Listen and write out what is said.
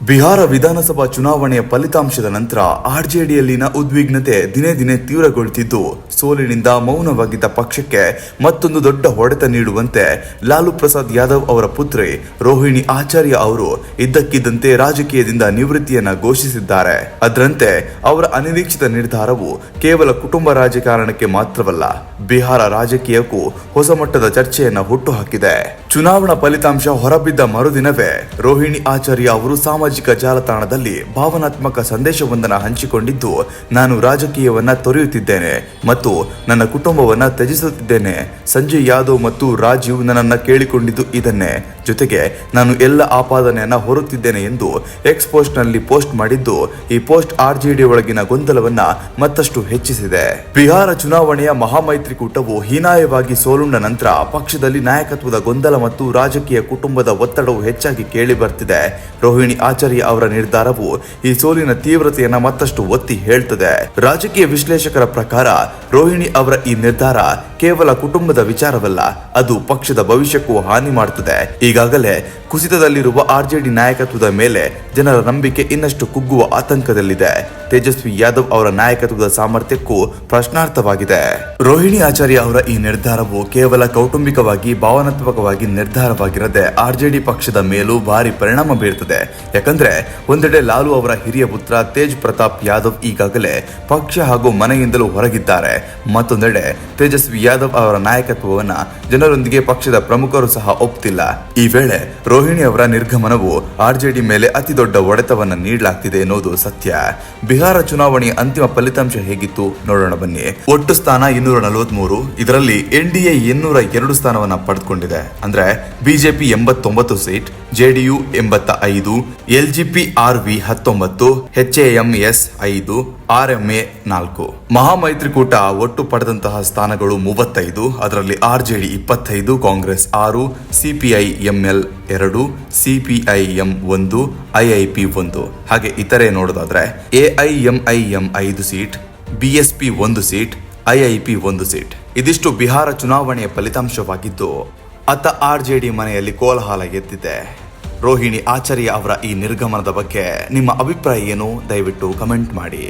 ಬಿಹಾರ ವಿಧಾನಸಭಾ ಚುನಾವಣೆಯ ಫಲಿತಾಂಶದ ನಂತರ ಆರ್ಜೆಡಿಯಲ್ಲಿನ ಉದ್ವಿಗ್ನತೆ ದಿನೇ ದಿನೇ ತೀವ್ರಗೊಳ್ಳುತ್ತಿದ್ದು ಸೋಲಿನಿಂದ ಮೌನವಾಗಿದ್ದ ಪಕ್ಷಕ್ಕೆ ಮತ್ತೊಂದು ದೊಡ್ಡ ಹೊಡೆತ ನೀಡುವಂತೆ ಲಾಲು ಪ್ರಸಾದ್ ಯಾದವ್ ಅವರ ಪುತ್ರಿ ರೋಹಿಣಿ ಆಚಾರ್ಯ ಅವರು ಇದ್ದಕ್ಕಿದ್ದಂತೆ ರಾಜಕೀಯದಿಂದ ನಿವೃತ್ತಿಯನ್ನ ಘೋಷಿಸಿದ್ದಾರೆ. ಅದರಂತೆ ಅವರ ಅನಿರೀಕ್ಷಿತ ನಿರ್ಧಾರವು ಕೇವಲ ಕುಟುಂಬ ರಾಜಕಾರಣಕ್ಕೆ ಮಾತ್ರವಲ್ಲ, ಬಿಹಾರ ರಾಜಕೀಯಕ್ಕೂ ಹೊಸ ಮಟ್ಟದ ಚರ್ಚೆಯನ್ನ ಹುಟ್ಟುಹಾಕಿದೆ. ಚುನಾವಣಾ ಫಲಿತಾಂಶ ಹೊರಬಿದ್ದ ಮರುದಿನವೇ ರೋಹಿಣಿ ಆಚಾರ್ಯ ಅವರು ಸಾಮಾಜಿಕ ಜಾಲತಾಣದಲ್ಲಿ ಭಾವನಾತ್ಮಕ ಸಂದೇಶವೊಂದನ್ನು ಹಂಚಿಕೊಂಡಿದ್ದು, ನಾನು ರಾಜಕೀಯವನ್ನ ತೊರೆಯುತ್ತಿದ್ದೇನೆ ಮತ್ತು ನನ್ನ ಕುಟುಂಬವನ್ನ ತ್ಯಜಿಸುತ್ತಿದ್ದೇನೆ. ಸಂಜಯ್ ಯಾದವ್ ಮತ್ತು ರಾಜೀವ್ ನನ್ನನ್ನು ಕೇಳಿಕೊಂಡಿದ್ದು ಇದನ್ನೇ. ಜೊತೆಗೆ ನಾನು ಎಲ್ಲ ಆಪಾದನೆಯನ್ನ ಹೊರುತ್ತಿದ್ದೇನೆ ಎಂದು ಎಕ್ಸ್ ಪೋಸ್ಟ್ನಲ್ಲಿ ಪೋಸ್ಟ್ ಮಾಡಿದ್ದು, ಈ ಪೋಸ್ಟ್ ಆರ್ಜೆಡಿ ಒಳಗಿನ ಗೊಂದಲವನ್ನ ಮತ್ತಷ್ಟು ಹೆಚ್ಚಿಸಿದೆ. ಬಿಹಾರ ಚುನಾವಣೆಯ ಮಹಾಮೈತ್ರಿಕೂಟವು ಹೀನಾಯವಾಗಿ ಸೋಲುಂಡ ನಂತರ ಪಕ್ಷದಲ್ಲಿ ನಾಯಕತ್ವದ ಗೊಂದಲ ಮತ್ತು ರಾಜಕೀಯ ಕುಟುಂಬದ ಒತ್ತಡವು ಹೆಚ್ಚಾಗಿ ಕೇಳಿ ಬರ್ತಿದೆ. ರೋಹಿಣಿ ಆಚಾರ್ಯ ಅವರ ನಿರ್ಧಾರವು ಈ ಸೋಲಿನ ತೀವ್ರತೆಯನ್ನ ಮತ್ತಷ್ಟು ಒತ್ತಿ ಹೇಳ್ತದೆ. ರಾಜಕೀಯ ವಿಶ್ಲೇಷಕರ ಪ್ರಕಾರ ರೋಹಿಣಿ ಅವರ ಈ ನಿರ್ಧಾರ ಕೇವಲ ಕುಟುಂಬದ ವಿಚಾರವಲ್ಲ, ಅದು ಪಕ್ಷದ ಭವಿಷ್ಯಕ್ಕೂ ಹಾನಿ ಮಾಡುತ್ತದೆ ಈಗಾಗಲೇ ಕುಸಿತದಲ್ಲಿರುವ ಆರ್ಜೆಡಿ ನಾಯಕತ್ವದ ಮೇಲೆ ಜನರ ನಂಬಿಕೆ ಇನ್ನಷ್ಟು ಕುಗ್ಗುವ ಆತಂಕದಲ್ಲಿದೆ. ತೇಜಸ್ವಿ ಯಾದವ್ ಅವರ ನಾಯಕತ್ವದ ಸಾಮರ್ಥ್ಯಕ್ಕೂ ಪ್ರಶ್ನಾರ್ಥವಾಗಿದೆ. ರೋಹಿಣಿ ಆಚಾರ್ಯ ಅವರ ಈ ನಿರ್ಧಾರವು ಕೇವಲ ಕೌಟುಂಬಿಕವಾಗಿ, ಭಾವನಾತ್ಮಕವಾಗಿ ನಿರ್ಧಾರವಾಗಿರದೆ ಆರ್ಜೆಡಿ ಪಕ್ಷದ ಮೇಲೂ ಭಾರಿ ಪರಿಣಾಮ ಬೀರುತ್ತದೆ ಯಾಕಂದ್ರೆ ಒಂದೆಡೆ ಲಾಲು ಅವರ ಹಿರಿಯ ಪುತ್ರ ತೇಜ್ ಪ್ರತಾಪ್ ಯಾದವ್ ಈಗಾಗಲೇ ಪಕ್ಷ ಹಾಗೂ ಮನೆಯಿಂದಲೂ ಹೊರಗಿದ್ದಾರೆ. ಮತ್ತೊಂದೆಡೆ ತೇಜಸ್ವಿ ಯಾದವ್ ಅವರ ನಾಯಕತ್ವವನ್ನ ಜನರೊಂದಿಗೆ ಪಕ್ಷದ ಪ್ರಮುಖರು ಸಹ ಒಪ್ತಿಲ್ಲ. ಈ ವೇಳೆ ರೋಹಿಣಿ ಅವರ ನಿರ್ಗಮನವು ಆರ್ಜೆಡಿ ಮೇಲೆ ಅತಿ ದೊಡ್ಡ ಒಡೆತವನ್ನು ನೀಡಲಾಗ್ತಿದೆ ಎನ್ನುವುದು ಸತ್ಯ. ಬಿಹಾರ ಚುನಾವಣೆಯ ಅಂತಿಮ ಫಲಿತಾಂಶ ಹೇಗಿತ್ತು ನೋಡೋಣ ಬನ್ನಿ. ಒಟ್ಟು ಸ್ಥಾನ ಇನ್ನೂರ ನಲವತ್ಮೂರು, ಇದರಲ್ಲಿ ಎನ್ ಡಿ ಎ ಇನ್ನೂರ ಎರಡು ಸ್ಥಾನವನ್ನ ಪಡೆದುಕೊಂಡಿದೆ. ಅಂದ್ರೆ ಬಿಜೆಪಿ ಎಂಬತ್ತೊಂಬತ್ತು ಸೀಟ್ ಜೆಡಿಯು ಎಂಬತ್ತ ಐದು, L J P R V ಹತ್ತೊಂಬತ್ತು, ಎಚ್ ಎಂ ಎಸ್ ಐದು ಆರ್ ಎಂ ಎ ನಾಲ್ಕು. ಮಹಾಮೈತ್ರಿಕೂಟ ಒಟ್ಟು ಪಡೆದಂತಹ ಸ್ಥಾನಗಳು ಮೂವತ್ತೈದು, ಅದರಲ್ಲಿ ಆರ್ ಜೆ ಡಿ ಇಪ್ಪತ್ತೈದು, ಕಾಂಗ್ರೆಸ್ ಆರು, ಸಿಪಿಐ ಎಂಎಲ್ ಎರಡು, ಸಿಪಿಐ ಎಂ ಒಂದು, ಐಐಪಿ ಒಂದು. ಹಾಗೆ ಇತರೆ ನೋಡೋದಾದ್ರೆ ಎಐಎಂಐಎಂ ಐದು ಸೀಟ್, ಬಿಎಸ್ಪಿ ಒಂದು ಸೀಟ್, ಐಐಪಿ ಒಂದು ಸೀಟ್. ಇದಿಷ್ಟು ಬಿಹಾರ ಚುನಾವಣೆಯ ಫಲಿತಾಂಶವಾಗಿದ್ದು, ಅತ್ತ ಆರ್ ಜೆ ಡಿ ಮನೆಯಲ್ಲಿ ಕೋಲಾಹಲ ಎದ್ದಿದೆ. ರೋಹಿಣಿ ಆಚಾರ್ಯ ಅವರ ಈ ನಿರ್ಗಮನದ ಬಗ್ಗೆ ನಿಮ್ಮ ಅಭಿಪ್ರಾಯ ಏನು? ದಯವಿಟ್ಟು ಕಮೆಂಟ್ ಮಾಡಿ.